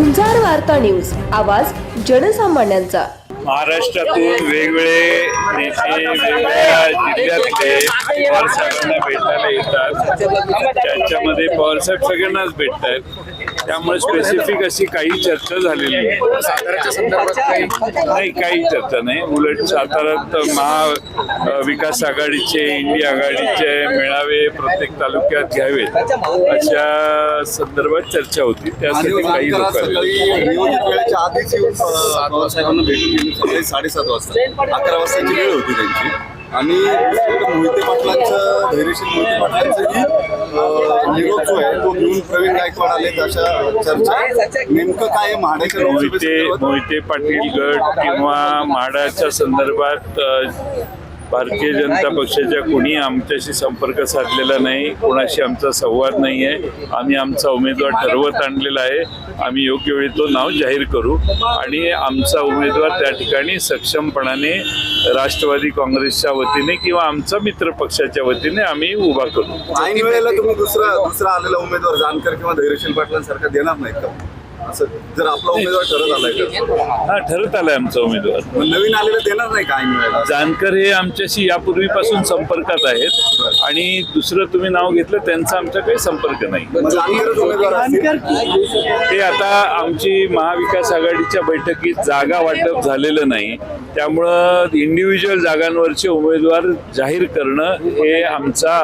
झुंजार वार्ता न्यूज आवाज जनसामान्यांचा. महाराष्ट्रातून वेगवेगळे नेते वेगवेगळ्या जिल्ह्यातले पवार साहेबांना भेटायला येतात. त्याच्यामध्ये पवार साहेब सगळ्यांनाच भेटत आहेत. त्यामुळे स्पेसिफिक अशी काही चर्चा झालेली नाही. काही? नाही काही चर्चा नाही. उलट साताऱ्यात महा विकास आघाडीचे इंडिया आघाडीचे मेळावे प्रत्येक तालुक्यात घ्यावेत. अशा संदर्भात चर्चा होती. त्यासाठी काही लोक सकाळी साडेसात वाजता. अकरा वाजताची वेळ होती त्यांची. आणि मोहिते पाटलांचं धैर्यशील मोहिते पाटलांचाही अ, निरोप जो आहे तो घेऊन प्रवीण गायकवाड आले अशा चर्चा. नेमकं काय महाडाच्या मोहिते? मोहिते पाटील गट किंवा म्हाडाच्या संदर्भात भारतीय जनता पक्षाच्या कोणी आमच्याशी संपर्क साधलेला नाही कोणाशी आमचा संवाद नाही आहे आम्ही आमचा उमेदवार ठरवत आणलेला आहे आम्ही योग्य वेळी तो नाव जाहीर करू. आणि आमचा उमेदवार त्या ठिकाणी सक्षमपणाने राष्ट्रवादी काँग्रेसच्या वतीने किंवा आमचा मित्र पक्षाच्या वतीने आम्ही उभा करू. वेळेला तुम्ही दुसरा दुसरा आलेला उमेदवार जानकर किंवा धैर्यशील पाटलांसारखा देणार नाहीत का? असं जर आपला उमेदवार ठरत आलाय तर. हा ठरत आलाय आमचा उमेदवार. नवीन आलेला देणार नाही का ऐन वेळेला जानकर हे आमच्याशी यापूर्वीपासून संपर्कात आहेत आणि दुसरं तुम्ही नाव घेतलं त्यांचा आमचा काही संपर्क नाही. ते आता आमची महाविकास आघाडीच्या बैठकीत जागा वाटप झालेलं नाही. त्यामुळं इंडिव्हिज्युअल जागांवरचे उमेदवार जाहीर करणं हे आमचा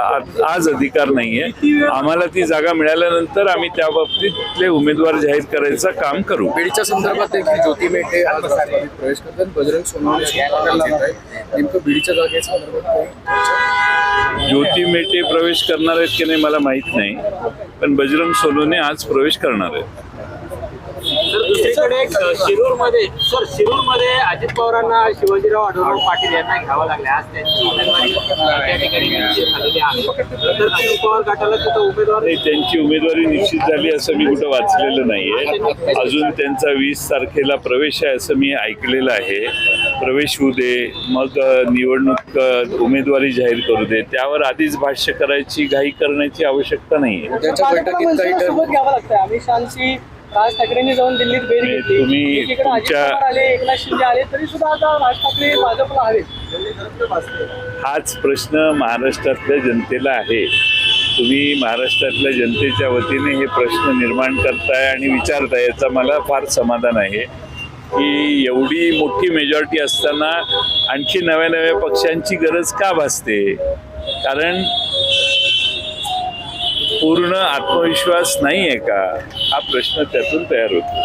आज अधिकार नाही आहे आम्हाला ती जागा मिळाल्यानंतर आम्ही त्या बाबतीतले उमेदवार जाहीर करायचं काम करू. बीडच्या संदर्भात देखील ज्योती मेटे आज राष्ट्रवादीत प्रवेश करतात. बजरंग सोनवणे नेमकं बीडच्या जागेच्या संदर्भात काही चर्चा? ज्योती मेटे प्रवेश करणार आहेत की नाही मला माहीत नाही पण बजरंग सोनूने आज प्रवेश करणार आहेत. दुसरीकडे शिरूरमध्ये सर शिरूरमध्ये अजित पवारांना शिवाजीराव आढळराव पाटील यांना घ्यावं लागले. आज त्यांची उमेदवारी त्या ठिकाणी निश्चित झालेली आहे. तर अजित पवार गटाला तिथं उमेदवार नाही त्यांची उमेदवारी निश्चित झाली असं मी कुठं वाचलेलं नाहीये. अजून त्यांचा वीस तारखेला प्रवेश आहे असं मी ऐकलेलं आहे. प्रवेश होऊ दे मग निवडणूक उमेदवारी जाहीर करू दे. त्यावर आधीच भाष्य करायची घाई करण्याची आवश्यकता नाही राज ठाकरेंनी जाऊन दिल्लीत भेट नाही, घेतली. तुम्ही एकीकडे अजित तुमच्या- पवार आले एकनाथ शिंदे आले तरी सुद्धा आता राज ठाकरे भाजपला हवे. हाच प्रश्न महाराष्ट्रातल्या जनतेला आहे. तुम्ही महाराष्ट्रातल्या जनतेच्या वतीने हे प्रश्न निर्माण करताय आणि विचारताय याचा मला फार समाधान आहे. की एवढी मोठी मेजॉरिटी असताना आणखी नव्या नव्या पक्षांची गरज का भासते? कारण पूर्ण आत्मविश्वास नाही आहे का? हा प्रश्न त्यातून तयार होतो.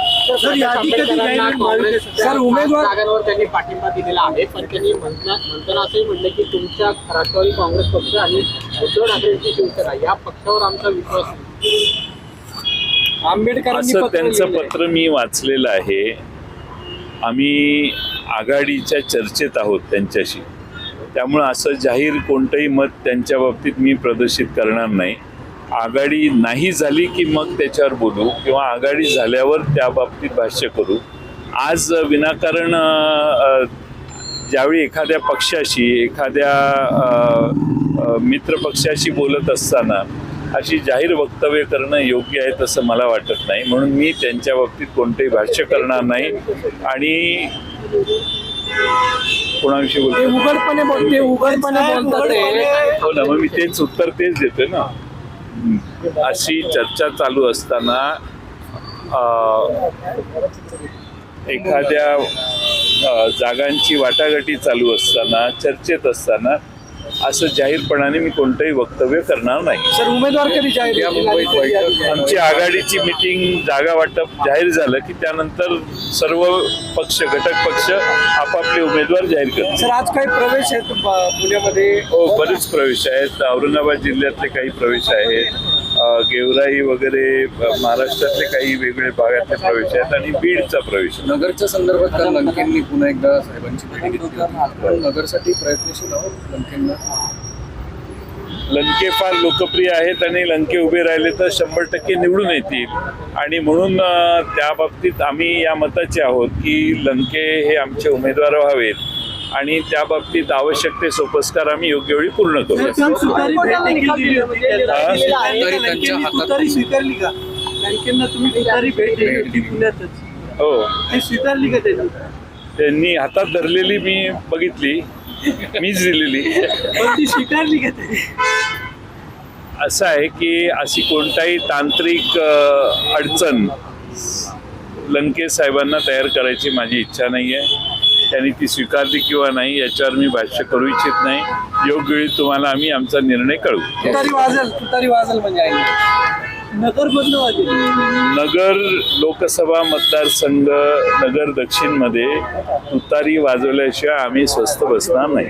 सर उमेदवार त्यांनी पाठिंबा दिलेला आहे पण त्यांनी म्हणता म्हणताना असंही म्हणलं की तुमच्या राष्ट्रवादी काँग्रेस पक्ष आणि उद्धव ठाकरेंची शिवसेना या पक्षावर आमचा विश्वास नाही. असं त्यांचं पत्र मी वाचलेलं आहे. आम्ही आघाडीच्या चर्चेत आहोत त्यांच्याशी. त्यामुळं असं जाहीर कोणतंही मत त्यांच्या बाबतीत मी प्रदर्शित करणार नाही. आघाडी नाही झाली की मग त्याच्यावर बोलू किंवा आघाडी झाल्यावर त्या बाबतीत भाष्य करू आज विनाकारण ज्यावेळी एखाद्या पक्षाशी एखाद्या मित्रपक्षाशी बोलत असताना अशी जाहीर वक्तव्य करणं योग्य आहे तसं मला वाटत नाही म्हणून मी त्यांच्या बाबतीत कोणतेही भाष्य करणार नाही आणि कोणाविषयी बोलतो उघडपणे बोलते उघडपणे बोलतात ते. हो ना मग मी तेच उत्तर तेच देतोय ना. अशी चर्चा चालू असताना एखाद्या जागांची वाटाघाटी चालू असताना चर्चेत असताना असं जाहीरपणाने मी कोणतंही वक्तव्य करणार नाही. सर उमेदवार कधी जाहीर आमची आघाडीची मिटिंग जागा वाटप जाहीर झालं की त्यानंतर सर्व पक्ष घटक पक्ष आपापले उमेदवार जाहीर करतील. सर आज काही प्रवेश आहेत पुण्यामध्ये? हो बरेच प्रवेश आहेत. औरंगाबाद जिल्ह्यातले काही प्रवेश आहेत. गेवराई वगैरे महाराष्ट्रातले काही वेगवेगळे भागातले प्रवेश आहेत आणि बीडचा प्रवेश. नगरच्या संदर्भात काल लंकेंनी पुन्हा एकदा साहेबांची भेट घेतली नगरसाठी प्रयत्नशील आहोत लंकेंना? लंके फार लोकप्रिय आहेत आणि लंके उभे राहिले तर शंभर टक्के निवडून येतील. आणि म्हणून त्या बाबतीत आम्ही या मताचे आहोत की लंके हे आमचे उमेदवार व्हावेत. आणि त्या बाबतीत आवश्यक ते सोपस्कार आम्ही योग्य वेळी पूर्ण करू. हा? हो त्यांनी? हातात धरलेली मी बघितली. मीच दिलेली. पण ती स्वीकारली का असं आहे की अशी कोणताही तांत्रिक अडचण लंकेश साहेबांना तयार करायची माझी इच्छा नाही आहे त्यांनी ती स्वीकारली किंवा नाही याच्यावर मी भाष्य करू इच्छित नाही. योग्य वेळी तुम्हाला आम्ही आमचा निर्णय कळवू. तुतारी वाजल तुतारी वाजल म्हणजे नगर नगर लोकसभा मतदारसंघ नगर दक्षिणमध्ये तुतारी वाजवल्याशिवाय आम्ही स्वस्थ बसणार नाही.